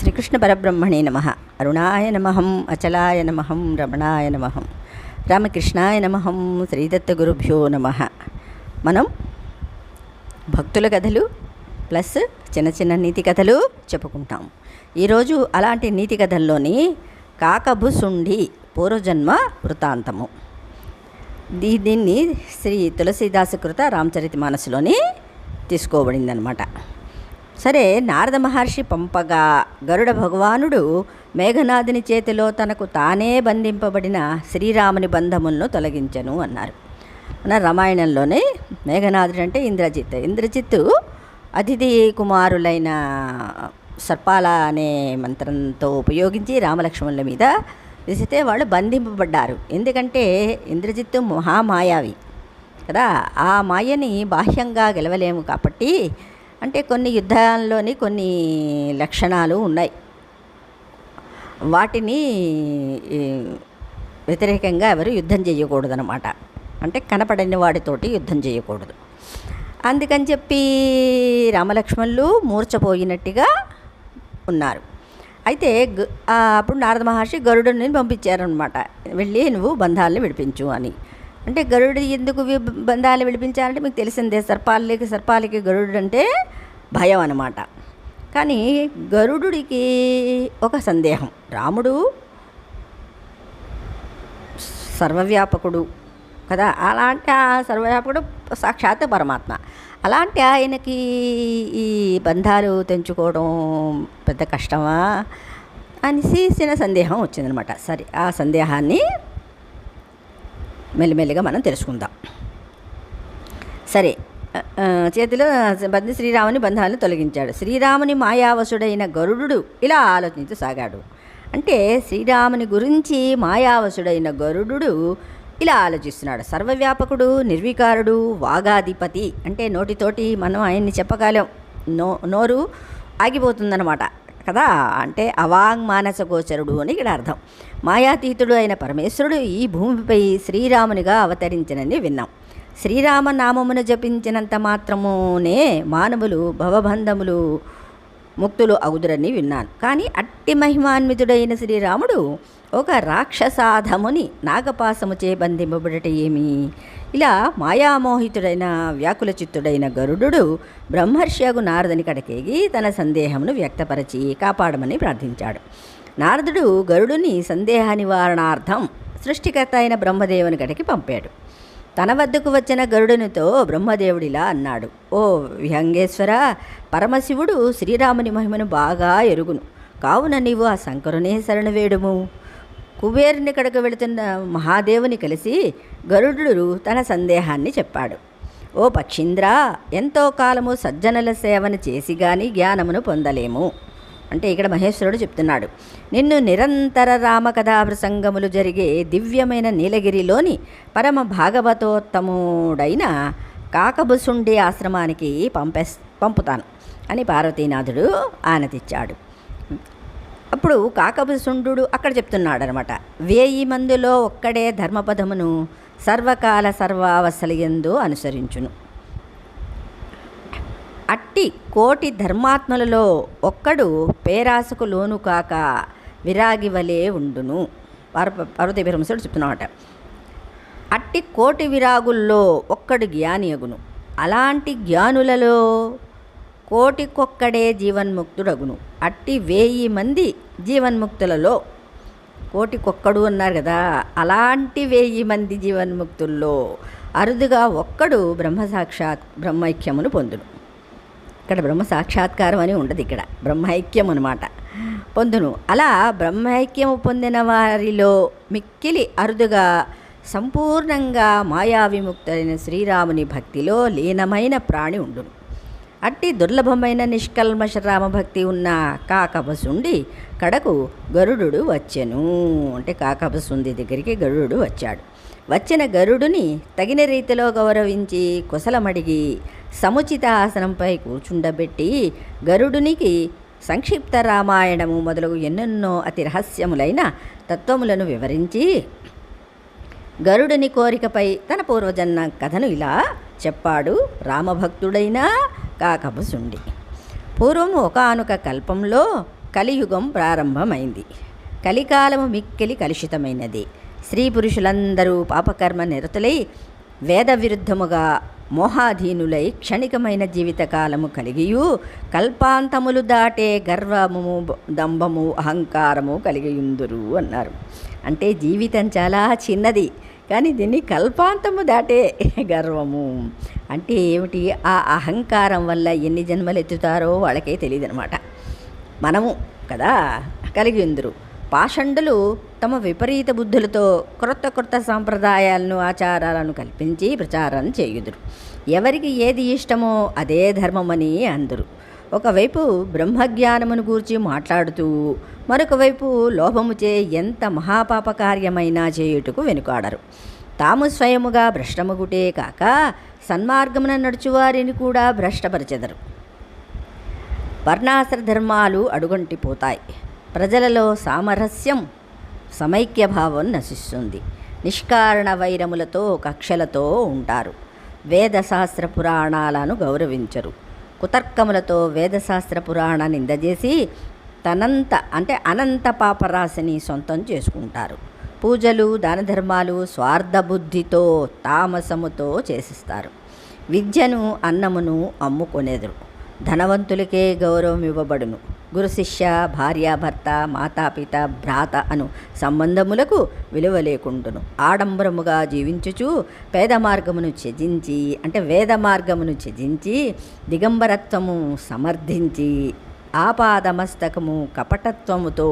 శ్రీకృష్ణ పరబ్రహ్మణే నమ. అరుణాయ నమహం అచలాయ నమహం రమణాయ నమహం రామకృష్ణాయ నమహం శ్రీదత్త గురుభ్యో నమ. మనం భక్తుల కథలు ప్లస్ చిన్న చిన్న నీతి కథలు చెప్పుకుంటాం. ఈరోజు అలాంటి నీతి కథల్లోని కాకభుసుండి పూర్వజన్మ వృత్తాంతము. దీ దీన్ని శ్రీ తులసీదాసు కృత రామచరిత మానసులోని తీసుకోబడిందనమాట. సరే నారద మహర్షి పంపగా గరుడ భగవానుడు మేఘనాథుని చేతిలో తనకు తానే బంధింపబడిన శ్రీరాముని బంధములను తొలగించను అన్నారు. మన రామాయణంలోనే మేఘనాథుడు అంటే ఇంద్రజిత్. ఇంద్రజిత్తు అతిథి కుమారులైన సర్పాల అనే మంత్రంతో ఉపయోగించి రామలక్ష్మణుల మీద విసితే వాళ్ళు బంధింపబడ్డారు. ఎందుకంటే ఇంద్రజిత్తు మహామాయావి కదా. ఆ మాయని బాహ్యంగా గెలవలేము కాబట్టి అంటే కొన్ని యుద్ధాల్లోని కొన్ని లక్షణాలు ఉన్నాయి. వాటిని వ్యతిరేకంగా ఎవరు యుద్ధం చేయకూడదనమాట అంటే కనపడని వాడితోటి యుద్ధం చేయకూడదు. అందుకని చెప్పి రామలక్ష్మణులు మూర్చపోయినట్టుగా ఉన్నారు. అయితే అప్పుడు నారద మహర్షి గరుడుని పంపించారనమాట వెళ్ళి నువ్వు బంధాలను విడిపించు అని. అంటే గరుడు ఎందుకు వి- బంధాలు విడిపించాలంటే మీకు తెలిసిందే సర్పాలకి సర్పాలకి గరుడు అంటే భయం అన్నమాట. కానీ గరుడుడికి ఒక సందేహం. రాముడు సర్వవ్యాపకుడు కదా? అలాంటి ఆ సర్వవ్యాపకుడు సాక్షాత్ పరమాత్మ. అలాంటి ఆయనకి ఈ బంధాలు తెంచుకోవడం పెద్ద కష్టమా? అనేసి చిన్న సందేహం వచ్చిందనమాట సరే ఆ సందేహాన్ని మెల్లిమెల్లిగా మనం తెలుసుకుందాం. సరే చేతిలో బంధి శ్రీరాముని బంధాలను తొలగించాడు. శ్రీరాముని మాయావసుడైన గరుడు ఇలా ఆలోచించసాగాడు అంటే శ్రీరాముని గురించి మాయావసుడైన గరుడు ఇలా ఆలోచిస్తున్నాడు. సర్వవ్యాపకుడు నిర్వికారుడు వాగాధిపతి అంటే నోటితోటి మనం ఆయన్ని చెప్పగలం. నో నోరు ఆగిపోతుందన్నమాట. కదా? అంటే అవాంగ్ మానస గోచరుడు అని ఇక్కడ అర్థం. మాయాతీతుడు అయిన పరమేశ్వరుడు ఈ భూమిపై శ్రీరామునిగా అవతరించినని విన్నాం. శ్రీరామ నామమును జపించినంత మాత్రమునే మానవులు భవబంధములు ముక్తులు అగుదురని విన్నాను. కానీ అట్టి మహిమాన్వితుడైన శ్రీరాముడు ఒక రాక్షసాధముని నాగపాసముచే బంధింపబడట ఏమి? ఇలా మాయామోహితుడైన వ్యాకుల చిత్తుడైన గరుడు బ్రహ్మర్షియగు నారదుని కడకేగి తన సందేహమును వ్యక్తపరచి కాపాడమని ప్రార్థించాడు. నారదుడు గరుడుని సందేహ నివారణార్థం సృష్టికర్త అయిన బ్రహ్మదేవుని కడకి పంపాడు. తన వద్దకు వచ్చిన గరుడునితో బ్రహ్మదేవుడిలా అన్నాడు. ఓ విహంగేశ్వర పరమశివుడు శ్రీరాముని మహిమను బాగా ఎరుగును. కావున నీవు ఆ శంకరునే శరణవేడుము కుబేరుని కడకు వెళుతున్న మహాదేవుని కలిసి గరుడు తన సందేహాన్ని చెప్పాడు. ఓ పక్షీంద్ర ఎంతో కాలము సజ్జనుల సేవను చేసి గాని జ్ఞానమును పొందలేము. అంటే ఇక్కడ మహేశ్వరుడు చెప్తున్నాడు నిన్ను నిరంతర రామకథా ప్రసంగములు జరిగే దివ్యమైన నీలగిరిలోని పరమ భాగవతోత్తముడైన కాకబుసుండి ఆశ్రమానికి పంపే పంపుతాను అని పార్వతీనాథుడు ఆనతిచ్చాడు. అప్పుడు కాకబుసుండు అక్కడ చెప్తున్నాడు అనమాట వేయి మందిలో ఒక్కడే ధర్మపదమును సర్వకాల సర్వావసలయందు అనుసరించును. అట్టి కోటి ధర్మాత్మలలో ఒక్కడు పేరాసుకు లోను కాక విరాగి వలె ఉండును. పార్వ పార్వతీ బ్రహ్మశుడు చెప్తున్నమాట అట్టి కోటి విరాగుల్లో ఒక్కడు జ్ఞాని అగును అలాంటి జ్ఞానులలో కోటికొక్కడే జీవన్ముక్తుడగును. అట్టి వేయి మంది జీవన్ముక్తులలో కోటికొక్కడు అన్నారు కదా అలాంటి వేయి మంది జీవన్ముక్తుల్లో అరుదుగా ఒక్కడు బ్రహ్మ సాక్షాత్ బ్రహ్మైక్యమును పొందును. ఇక్కడ బ్రహ్మ సాక్షాత్కారం అని ఉండదు ఇక్కడ. బ్రహ్మైక్యం అనమాట పొందును. అలా బ్రహ్మైక్యము పొందిన వారిలో మిక్కిలి అరుదుగా సంపూర్ణంగా మాయా విముక్తులైన శ్రీరాముని భక్తిలో లీనమైన ప్రాణి ఉండును. అట్టి దుర్లభమైన నిష్కల్మష రామభక్తి ఉన్న కాకబసుండి కడకు గరుడు వచ్చెను. అంటే కాకబసుంది దగ్గరికి గరుడు వచ్చాడు. వచ్చిన గరుడుని తగిన రీతిలో గౌరవించి కుశలమడిగి సముచిత ఆసనంపై కూర్చుండబెట్టి గరుడునికి సంక్షిప్త రామాయణము మొదలగు ఎన్నెన్నో అతి రహస్యములైన తత్వములను వివరించి గరుడుని కోరికపై తన పూర్వజన్మ కథను ఇలా చెప్పాడు. రామభక్తుడైన కాకబుసుండి పూర్వం ఒకనొక కల్పంలో కలియుగం ప్రారంభమైంది. కలికాలము మిక్కిలి కలుషితమైనది. స్త్రీ పురుషులందరూ పాపకర్మ నిరతులై వేద విరుద్ధముగా మోహాధీనులై క్షణికమైన జీవితకాలము కలిగియు కల్పాంతములు దాటే గర్వము దంభము అహంకారము కలిగియుందురు అన్నారు. అంటే జీవితం చాలా చిన్నది కానీ దీన్ని కల్పాంతము దాటే గర్వము. అంటే ఏమిటి? ఆ అహంకారం వల్ల ఎన్ని జన్మలు ఎత్తుతారో వాళ్ళకే తెలియదు అనమాట మనము కదా కలిగి ఉందరు పాషండులు తమ విపరీత బుద్ధులతో క్రొత్త క్రొత్త సాంప్రదాయాలను ఆచారాలను కల్పించి ప్రచారం చేయుదురు. ఎవరికి ఏది ఇష్టమో అదే ధర్మమని అందరు. ఒకవైపు బ్రహ్మజ్ఞానమును గూర్చి మాట్లాడుతూ మరొకవైపు లోభముచే ఎంత మహాపాపకార్యమైనా చేయుటకు వెనుకాడరు. తాము స్వయముగా భ్రష్టముగుటే కాక సన్మార్గమున నడుచువారిని కూడా భ్రష్టపరచెదరు. వర్ణాశ్ర ధర్మాలు అడుగంటిపోతాయి. ప్రజలలో సామరస్యం సమైక్యభావం నశిస్తుంది. నిష్కారణ వైరములతో కక్షలతో ఉంటారు. వేదశాస్త్ర పురాణాలను గౌరవించరు. కుతర్కములతో వేదశాస్త్ర పురాణ నిందజేసి తనంత అంటే అనంత పాపరాశిని సొంతం చేసుకుంటారు. పూజలు దానధర్మాలు స్వార్థబుద్ధితో తామసముతో చేసిస్తారు. విద్యను అన్నమును అమ్ముకొనేదురు. ధనవంతులకే గౌరవం ఇవ్వబడును గురు శిష్య భార్యాభర్త మాతాపిత భ్రాత అను సంబంధములకు విలువ లేకుండును ఆడంబరముగా జీవించుచు పేద మార్గమును త్యజించి అంటే వేద మార్గమును త్యజించి దిగంబరత్వము సమర్థించి ఆపాదమస్తకము కపటత్వముతో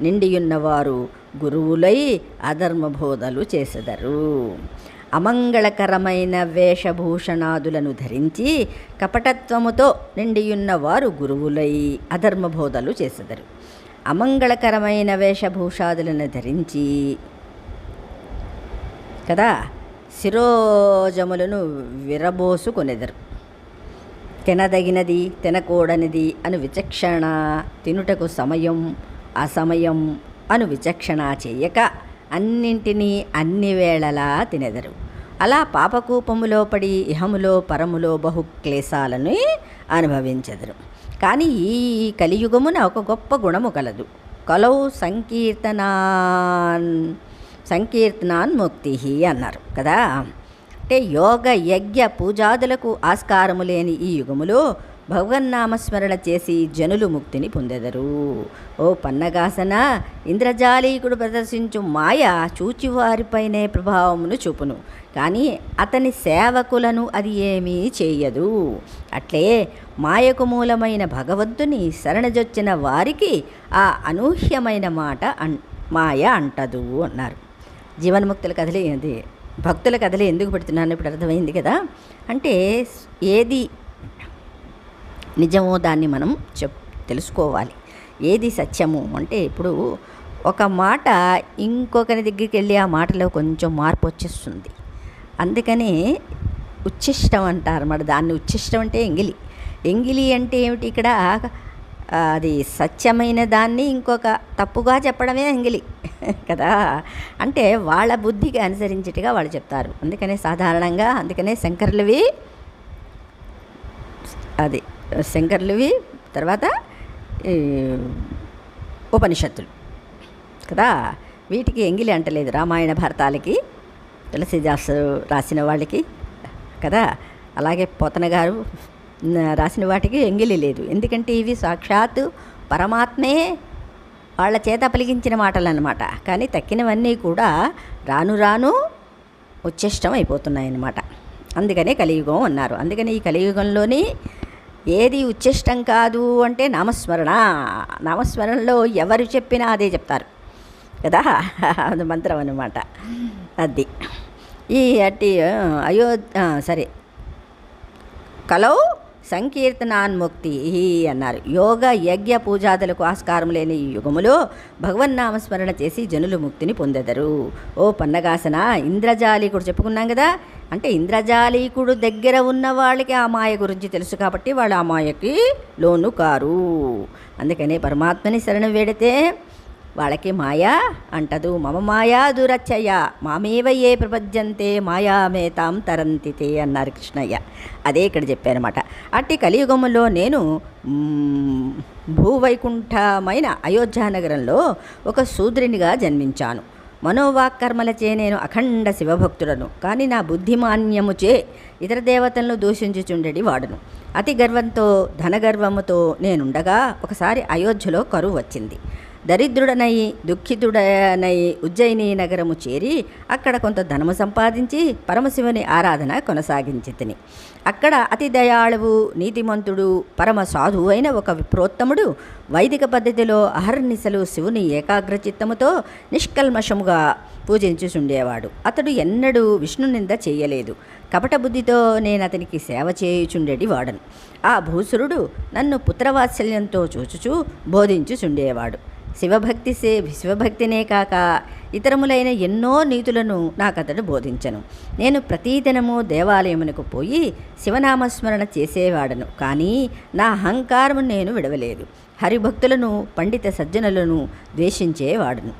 నిండియున్నవారు గురువులై అధర్మబోధలు చేసెదరు. అమంగళకరమైన వేషభూషణాదులను ధరించి కపటత్వముతో నిండియున్న వారు గురువులై అధర్మబోధలు చేసెదరు. అమంగళకరమైన వేషభూషాదులను ధరించి కదా శిరోజములను విరబోసుకొనెదరు. తినదగినది తినకూడనిది అను విచక్షణ తినుటకు సమయం అసమయం అను విచక్షణ చేయక అన్నింటినీ అన్ని వేళలా తినెదరు. అలా పాపకూపములో పడి ఇహములో పరములో బహు క్లేశాలను అనుభవించెదరు. కానీ ఈ కలియుగమున ఒక గొప్ప గుణము కలదు. కలౌ సంకీర్తనాన్ సంకీర్తనాన్ ముక్తి అన్నారు కదా? అంటే యోగ యజ్ఞ పూజాదులకు ఆస్కారము లేని ఈ యుగములో భగవన్నామస్మరణ చేసి జనులు ముక్తిని పొందెదరు. ఓ పన్నగాసన ఇంద్రజాలీకుడు ప్రదర్శించు మాయ చూచివారిపైనే ప్రభావమును చూపును. కానీ అతని సేవకులను అది ఏమీ చేయదు. అట్లే మాయకు మూలమైన భగవంతుని శరణజొచ్చిన వారికి ఆ అనూహ్యమైన మాట అన్ మాయ అంటదు అన్నారు. జీవన్ముక్తుల కథలే అది భక్తుల కథలు ఎందుకు పెడుతున్నాను? ఇప్పుడు అర్థమైంది కదా. అంటే ఏది నిజమో దాన్ని మనం చెప్ తెలుసుకోవాలి. ఏది సత్యము అంటే ఇప్పుడు ఒక మాట ఇంకొకరి దగ్గరికి వెళ్ళి ఆ మాటలో కొంచెం మార్పు వచ్చేస్తుంది. అందుకని ఉచ్ఛిష్టం అంటారు అన్నమాట దాన్ని. ఉచ్ఛిష్టం అంటే ఎంగిలి. ఎంగిలి అంటే ఏమిటి ఇక్కడ? అది సత్యమైన దాన్ని ఇంకొక తప్పుగా చెప్పడమే ఎంగిలి. కదా? అంటే వాళ్ళ బుద్ధికి అనుసరించేట్టుగా వాళ్ళు చెప్తారు. అందుకనే సాధారణంగా అందుకనే శంకర్లవి అది శంకర్లువి తర్వాత ఉపనిషత్తులు. కదా? వీటికి ఎంగిలి అంటలేదు రామాయణ భారతాలకి తులసిదాసు రాసిన వాళ్ళకి కదా? అలాగే పోతన గారు రాసిన వాటికి ఎంగిలి లేదు. ఎందుకంటే ఇవి సాక్షాత్తు పరమాత్మే వాళ్ళ చేత పలికించిన మాటలు అన్నమాట కానీ తక్కినవన్నీ కూడా రాను రాను ఉచ్ఛిష్టం అయిపోతున్నాయన్నమాట. అందుకనే కలియుగం అన్నారు. అందుకని ఈ కలియుగంలోని ఏది ఉచ్ఛిష్టం కాదు అంటే నామస్మరణ. నామస్మరణలో ఎవరు చెప్పినా అదే చెప్తారు. కదా? అది మంత్రం అనమాట అది. ఈ అట్టి అయో సరే. కలవు సంకీర్తనాన్ముక్తి అన్నారు. యోగ యజ్ఞ పూజాదులకు ఆస్కారం లేని ఈ యుగములో భగవన్నామస్మరణ చేసి జనులు ముక్తిని పొందెదరు. ఓ పన్నగాసన ఇంద్రజాలీకుడు చెప్పుకున్నాం కదా? అంటే ఇంద్రజాలీకుడు దగ్గర ఉన్న వాళ్ళకి ఆ మాయ గురించి తెలుసు కాబట్టి వాళ్ళు ఆ మాయకి లోను కారు అందుకనే పరమాత్మని శరణం వేడితే వాళ్ళకి మాయా అంటదు. మమ మాయా దురచ్చయ మామేవ ఏ ప్రపంచంతే మాయామేతాం తరంతితే అన్నారు కృష్ణయ్య. అదే ఇక్కడ చెప్పారన్నమాట. అట్టి కలియుగంలో నేను భూవైకుంఠమైన భూవైకుంఠమైన అయోధ్యానగరంలో ఒక శూద్రునిగా జన్మించాను. మనోవాక్కర్మలచే నేను అఖండ శివభక్తుడను. కానీ నా బుద్ధిమాన్యముచే ఇతర దేవతలను దూషించుచుండెడి వాడును. అతి గర్వంతో ధనగర్వముతో నేనుండగా ఒకసారి అయోధ్యలో కరువు వచ్చింది. దరిద్రుడనై దుఃఖితుడనై ఉజ్జయిని నగరము చేరి అక్కడ కొంత ధనము సంపాదించి పరమశివుని ఆరాధన కొనసాగించి తిని అక్కడ అతి దయాళువు నీతిమంతుడు పరమ సాధువు అయిన ఒక విప్రోత్తముడు వైదిక పద్ధతిలో అహర్నిశలు శివుని ఏకాగ్రచిత్తముతో నిష్కల్మషముగా పూజించుచుండేవాడు. అతడు ఎన్నడూ విష్ణు నింద చేయలేదు. కపట బుద్ధితో నేను అతనికి సేవ చేయుచుండేటి వాడను. ఆ భూసురుడు నన్ను పుత్రవాత్సల్యంతో చూచుచూ బోధించుచుండేవాడు. శివభక్తి సే శివభక్తినే కాక ఇతరములైన ఎన్నో నీతులను నాకతడు బోధించను. నేను ప్రతిదినము దేవాలయమునకు పోయి శివనామస్మరణ చేసేవాడను. కానీ నా అహంకారము నేను విడవలేదు. హరిభక్తులను పండిత సజ్జనులను ద్వేషించేవాడును.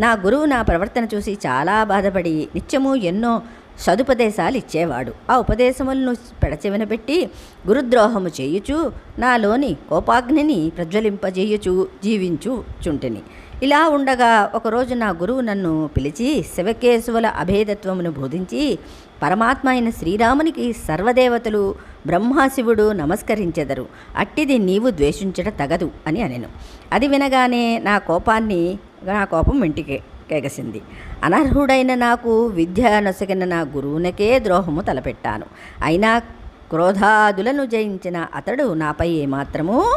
నా గురువు నా ప్రవర్తన చూసి చాలా బాధపడి నిత్యము ఎన్నో సదుపదేశాలు ఇచ్చేవాడు ఆ ఉపదేశములను పెడచెవిన పెట్టి గురుద్రోహము చేయుచు నాలోని కోపాగ్నిని ప్రజ్వలింపజేయుచు జీవించు చుంటిని. ఇలా ఉండగా ఒకరోజు నా గురువు నన్ను పిలిచి శివకేశవుల అభేదత్వమును బోధించి పరమాత్మ అయిన శ్రీరామునికి సర్వదేవతలు బ్రహ్మాశివుడు నమస్కరించెదరు. అట్టిది నీవు ద్వేషించట తగదు అని అనెను. అది వినగానే నా కోపాన్ని నా కోపం ఇంటికి కేగసింది అనర్హుడైన నాకు విద్య నొసగిన నా గురువునకే ద్రోహము తలపెట్టాను. అయినా క్రోధాదులను జయించిన అతడు నాపై ఏమాత్రమూ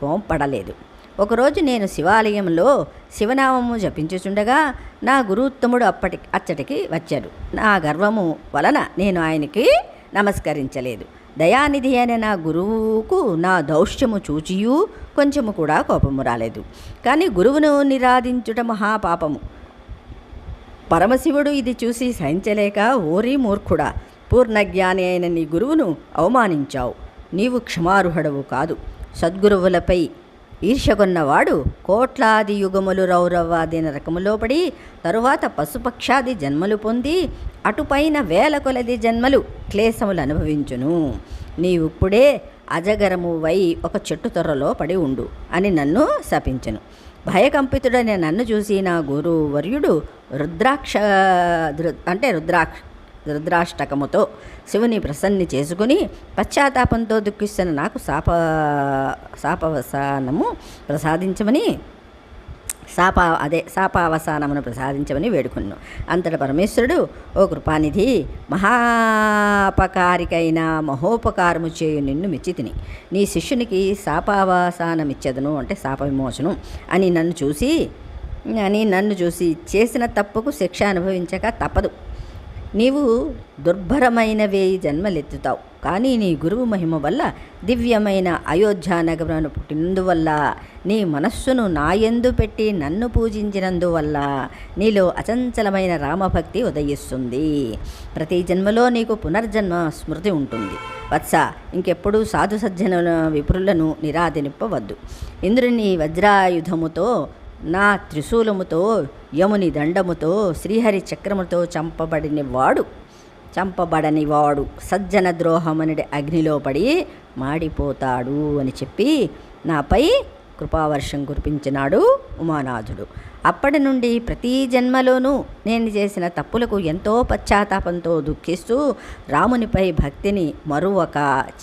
కోంపడలేదు ఒకరోజు నేను శివాలయంలో శివనామము జపించుచుండగా నా గురుత్తముడు అప్పటి అచ్చటికి వచ్చాడు. నా గర్వము వలన నేను ఆయనకి నమస్కరించలేదు. దయానిధి అయిన నా గురువుకు నా దౌష్యము చూచియూ కొంచెము కూడా కోపము రాలేదు. కానీ గురువును నిరాధించుట మహాపాపము. పరమశివుడు ఇది చూసి సహించలేక ఓరి మూర్ఖుడా పూర్ణజ్ఞాని అయిన నీ గురువును అవమానించావు. నీవు క్షమార్హుడవు కాదు. సద్గురువులపై ఈర్షగొన్నవాడు కోట్లాది యుగములు రౌరవాది నరకములో పడి తరువాత పశుపక్షాది జన్మలు పొంది అటుపైన వేల కొలది జన్మలు క్లేశములు అనుభవించును. నీవిప్పుడే అజగరము వై ఒక చెట్టు తొర్రలో పడి ఉండు అని నన్ను శపించెను. భయకంపితుడైన నన్ను చూసి నా గురు వర్యుడు రుద్రాక్ష దృ- అంటే రుద్రాక్ష రుద్రాష్టకముతో శివుని ప్రసన్ని చేసుకుని పశ్చాత్తాపంతో దుఃఖిస్తున్న నాకు శాప శాపవసానము ప్రసాదించమని శాప అదే శాపావసానమును ప్రసాదించమని వేడుకున్నాను అంతట పరమేశ్వరుడు ఓ కృపానిధి మహాపకారికైన మహోపకారము చేయు నిన్ను మెచ్చితిని. నీ శిష్యునికి శాపావసానమిచ్చదును అంటే శాప విమోచనం అని నన్ను చూసి అని నన్ను చూసి చేసిన తప్పుకు శిక్ష అనుభవించక తప్పదు. నీవు దుర్భరమైన వేయి జన్మలెత్తుతావు. కానీ నీ గురువు మహిమ వల్ల దివ్యమైన అయోధ్య నగరమును పుట్టినందువల్ల నీ మనస్సును నాయందు పెట్టి నన్ను పూజించినందువల్ల నీలో అచంచలమైన రామభక్తి ఉదయిస్తుంది. ప్రతి జన్మలో నీకు పునర్జన్మ స్మృతి ఉంటుంది. వత్స ఇంకెప్పుడూ సాధు సజ్జన విపురులను నిరాధనిప్పవద్దు ఇంద్రుని వజ్రాయుధముతో నా త్రిశూలముతో యముని దండముతో శ్రీహరి చక్రముతో చంపబడిన చంపబడని వాడు సజ్జన ద్రోహమనుడి అగ్నిలో పడి మాడిపోతాడు అని చెప్పి నాపై కృపావర్షం కురిపించినాడు ఉమానాథుడు అప్పటి నుండి ప్రతి జన్మలోనూ నేను చేసిన తప్పులకు ఎంతో పశ్చాత్తాపంతో దుఃఖిస్తూ రామునిపై భక్తిని మరువక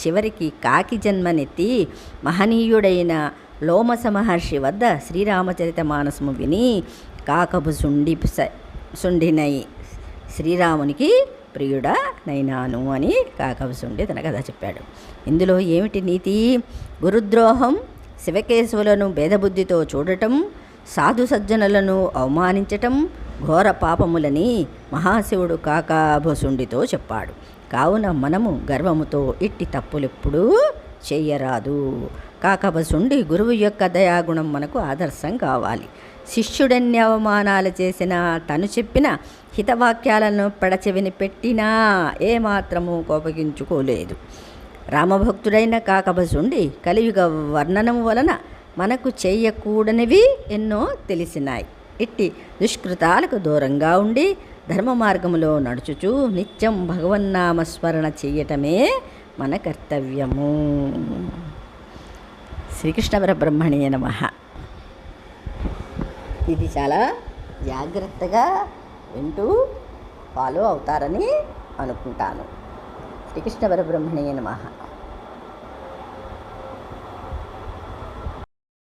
చివరికి కాకి జన్మనెత్తి మహనీయుడైన లోమస మహర్షి వద్ద శ్రీరామచరిత మానసము విని కాకపు సుండి సుండినై శ్రీరామునికి ప్రియుడా నైనాను అని కాకవసుండి తన కథ చెప్పాడు. ఇందులో ఏమిటి నీతి? గురుద్రోహం శివకేశవులను భేదబుద్ధితో చూడటం సాధు సజ్జనులను అవమానించటం ఘోర పాపములని మహాశివుడు కాకాభసుండితో చెప్పాడు. కావున మనము గర్వముతో ఇట్టి తప్పులెప్పుడూ చెయ్యరాదు కాకభసుండి గురువు యొక్క దయాగుణం మనకు ఆదర్శం కావాలి. శిష్యుడన్ని అవమానాలు చేసినా తను చెప్పిన హితవాక్యాలను పెడచెవిని పెట్టినా ఏమాత్రము కోపగించుకోలేదు. రామభక్తుడైన కాకబసుండి కలియుగ వర్ణనము వలన మనకు చేయకూడనివి ఎన్నో తెలిసినాయి. ఇట్టి దుష్కృతాలకు దూరంగా ఉండి ధర్మ మార్గములో నడుచుచు నిత్యం భగవన్నామస్మరణ చేయటమే మన కర్తవ్యము. శ్రీకృష్ణ పరబ్రహ్మణే నమ. ఇది చాలా జాగ్రత్తగా వింటూ ఫాలో అవుతారని అనుకుంటాను. శ్రీకృష్ణ పరబ్రహ్మణే నమ.